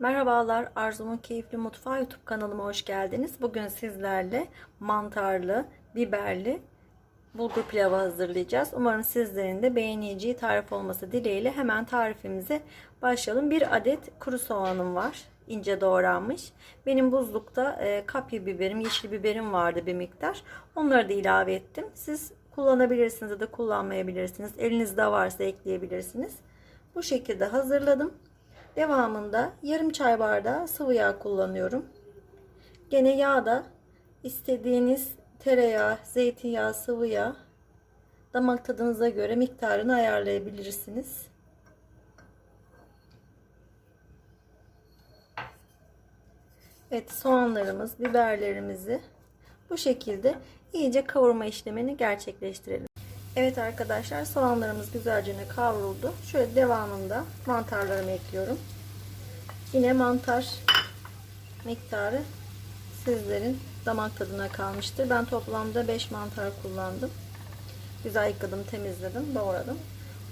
Merhabalar, Arzu'nun Keyifli Mutfağı YouTube kanalıma hoş geldiniz. Bugün sizlerle mantarlı, biberli bulgur pilavı hazırlayacağız. Umarım sizlerin de beğeneceği tarif olması dileğiyle hemen tarifimize başlayalım. Bir adet kuru soğanım var, ince doğranmış. Benim buzlukta e, kapya biberim, yeşil biberim vardı bir miktar. Onları da ilave ettim. Siz kullanabilirsiniz ya da kullanmayabilirsiniz. Elinizde varsa ekleyebilirsiniz. Bu şekilde hazırladım. Devamında yarım çay bardağı sıvı yağ kullanıyorum. Gene yağda istediğiniz tereyağı, zeytinyağı, sıvı yağ damak tadınıza göre miktarını ayarlayabilirsiniz. Evet soğanlarımız, biberlerimizi bu şekilde iyice kavurma işlemini gerçekleştirelim. Evet arkadaşlar soğanlarımız güzelce kavruldu. Şöyle devamında mantarlarımı ekliyorum. Yine mantar miktarı sizlerin damak tadına kalmıştır. Ben toplamda 5 mantar kullandım. Güzel yıkadım, temizledim, doğradım.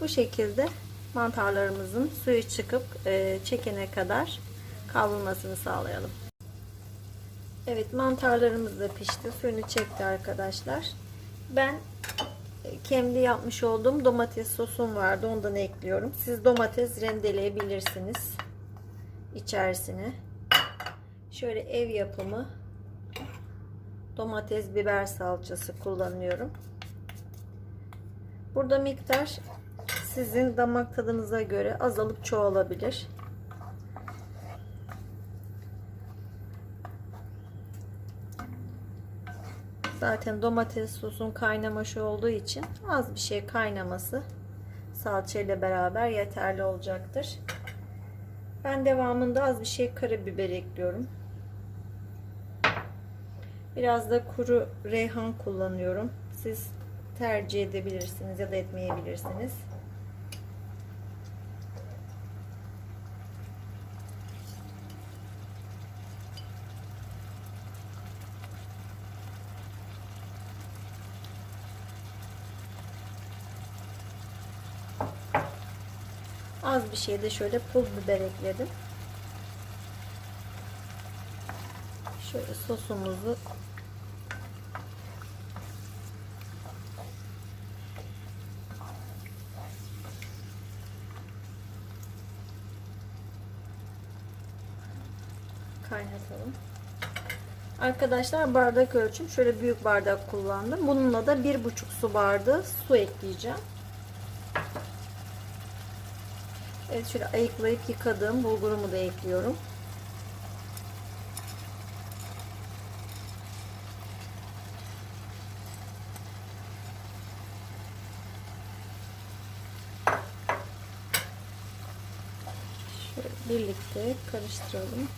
Bu şekilde mantarlarımızın suyu çıkıp e, çekene kadar kavrulmasını sağlayalım. Evet mantarlarımız da pişti. Suyunu çekti arkadaşlar. Ben kendi yapmış olduğum domates sosum vardı. Ondan ekliyorum. Siz domates rendeleyebilirsiniz. içerisine. Şöyle ev yapımı domates biber salçası kullanıyorum. Burada miktar sizin damak tadınıza göre azalıp çoğalabilir. Zaten domates sosun kaynaması olduğu için az bir şey kaynaması salça ile beraber yeterli olacaktır. Ben devamında az bir şey karabiber ekliyorum. Biraz da kuru reyhan kullanıyorum. Siz tercih edebilirsiniz ya da etmeyebilirsiniz. Az bir şey de şöyle pul biber ekledim. Şöyle sosumuzu kaynatalım. Arkadaşlar bardak ölçüm şöyle büyük bardak kullandım. Bununla da bir buçuk su bardağı su ekleyeceğim. Evet şöyle ayıklayıp yıkadığım bulgurumu da ekliyorum. Şöyle birlikte karıştıralım.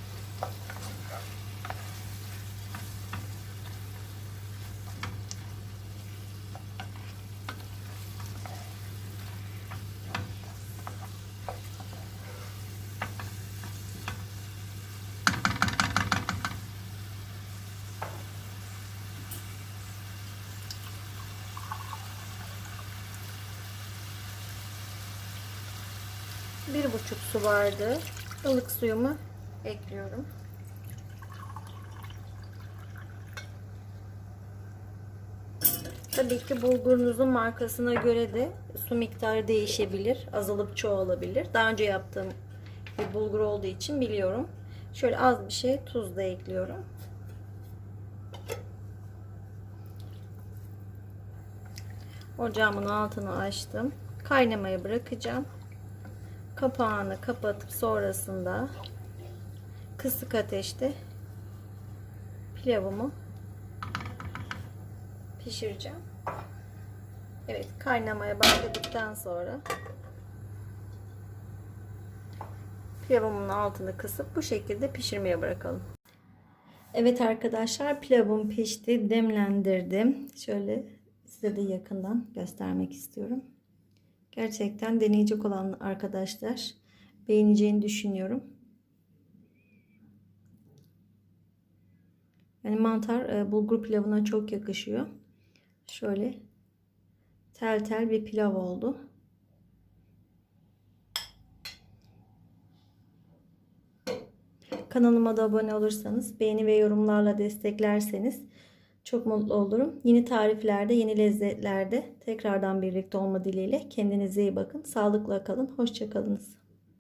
Bir buçuk su bardağı ılık suyumu ekliyorum. Tabii ki bulgurunuzun markasına göre de su miktarı değişebilir. Azalıp çoğalabilir. Daha önce yaptığım bir bulgur olduğu için biliyorum. Şöyle az bir şey tuz da ekliyorum. Ocağımın altını açtım. Kaynamaya bırakacağım kapağını kapatıp sonrasında kısık ateşte pilavımı pişireceğim. Evet kaynamaya başladıktan sonra pilavımın altını kısıp bu şekilde pişirmeye bırakalım. Evet arkadaşlar pilavım pişti demlendirdim. Şöyle size de yakından göstermek istiyorum. Gerçekten deneyecek olan arkadaşlar beğeneceğini düşünüyorum. Yani mantar e, bulgur pilavına çok yakışıyor. Şöyle tel tel bir pilav oldu. Kanalıma da abone olursanız, beğeni ve yorumlarla desteklerseniz çok mutlu olurum. Yeni tariflerde, yeni lezzetlerde tekrardan birlikte olma dileğiyle. Kendinize iyi bakın. Sağlıkla kalın. Hoşçakalınız.